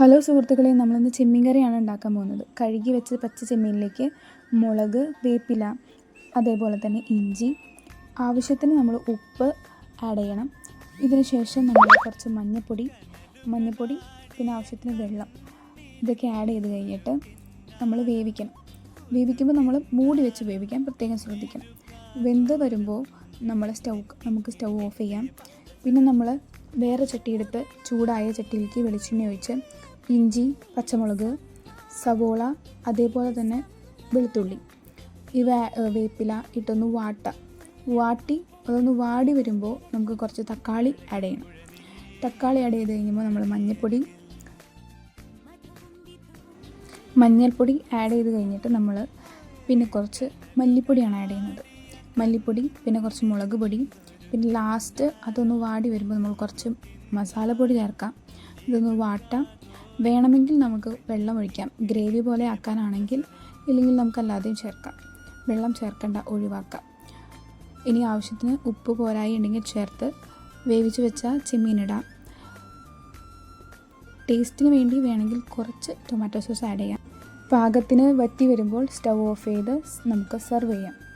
Hello സുഹൃത്തുക്കളെ നമ്മളിന്ന് ചെമ്മീൻ കറിയാണ് ഉണ്ടാക്കാൻ പോകുന്നത്. കഴുകി വെച്ച പച്ച ചെമ്മീനിലേക്ക് മുളക് വേപ്പില അതേപോലെ തന്നെ ഇഞ്ചി ആവശ്യത്തിന് നമ്മൾ ഉപ്പ് ആഡ് ചെയ്യണം. ഇതിന് ശേഷം നമ്മൾ കുറച്ച് മഞ്ഞൾപ്പൊടി മഞ്ഞൾപ്പൊടി പിന്നെ ആവശ്യത്തിന് വെള്ളം ഇതൊക്കെ ആഡ് ചെയ്ത് കഴിഞ്ഞിട്ട് നമ്മൾ വേവിക്കണം. വേവിക്കുമ്പോൾ നമ്മൾ മൂടി വെച്ച് വേവിക്കാൻ പ്രത്യേകം ശ്രദ്ധിക്കണം. വെന്ത് വരുമ്പോൾ നമ്മൾ സ്റ്റൗ നമുക്ക് സ്റ്റൗ ഓഫ് ചെയ്യാം. പിന്നെ നമ്മൾ വേറെ ചട്ടിയെടുത്ത് ചൂടായ ചട്ടിയിലേക്ക് വെളിച്ചെണ്ണ ഒഴിച്ച് ഇഞ്ചി പച്ചമുളക് സവോള അതേപോലെ തന്നെ വെളുത്തുള്ളി. ഈ വേപ്പില ഇട്ടൊന്ന് വാട്ട വാട്ടി അതൊന്ന് വാടി വരുമ്പോൾ നമുക്ക് കുറച്ച് തക്കാളി ആഡ് ചെയ്യണം. തക്കാളി ആഡ് ചെയ്ത് കഴിയുമ്പോൾ നമ്മൾ മഞ്ഞൾപ്പൊടി മഞ്ഞൾപ്പൊടി ആഡ് ചെയ്ത് കഴിഞ്ഞിട്ട് നമ്മൾ പിന്നെ കുറച്ച് മല്ലിപ്പൊടിയാണ് ആഡ് ചെയ്യുന്നത്. മല്ലിപ്പൊടി പിന്നെ കുറച്ച് മുളക് പൊടി പിന്നെ ലാസ്റ്റ് അതൊന്ന് വാടി വരുമ്പോൾ നമ്മൾ കുറച്ച് മസാലപ്പൊടി ചേർക്കാം. ഇതൊന്ന് വാട്ടാം. വേണമെങ്കിൽ നമുക്ക് വെള്ളം ഒഴിക്കാം. ഗ്രേവി പോലെ ആക്കാനാണെങ്കിൽ ഇല്ലെങ്കിൽ നമുക്ക് അല്ലാതെയും ചേർക്കാം. വെള്ളം ചേർക്കേണ്ട ഒഴിവാക്കാം. ഇനി ആവശ്യത്തിന് ഉപ്പ് പോരായി ഉണ്ടെങ്കിൽ ചേർത്ത് വേവിച്ച് വെച്ച ചെമ്മീനിടാം. ടേസ്റ്റിന് വേണ്ടി വേണമെങ്കിൽ കുറച്ച് ടൊമാറ്റോ സോസ് ആഡ് ചെയ്യാം. പാകത്തിന് വറ്റി വരുമ്പോൾ സ്റ്റൗ ഓഫ് ചെയ്ത് നമുക്ക് സെർവ് ചെയ്യാം.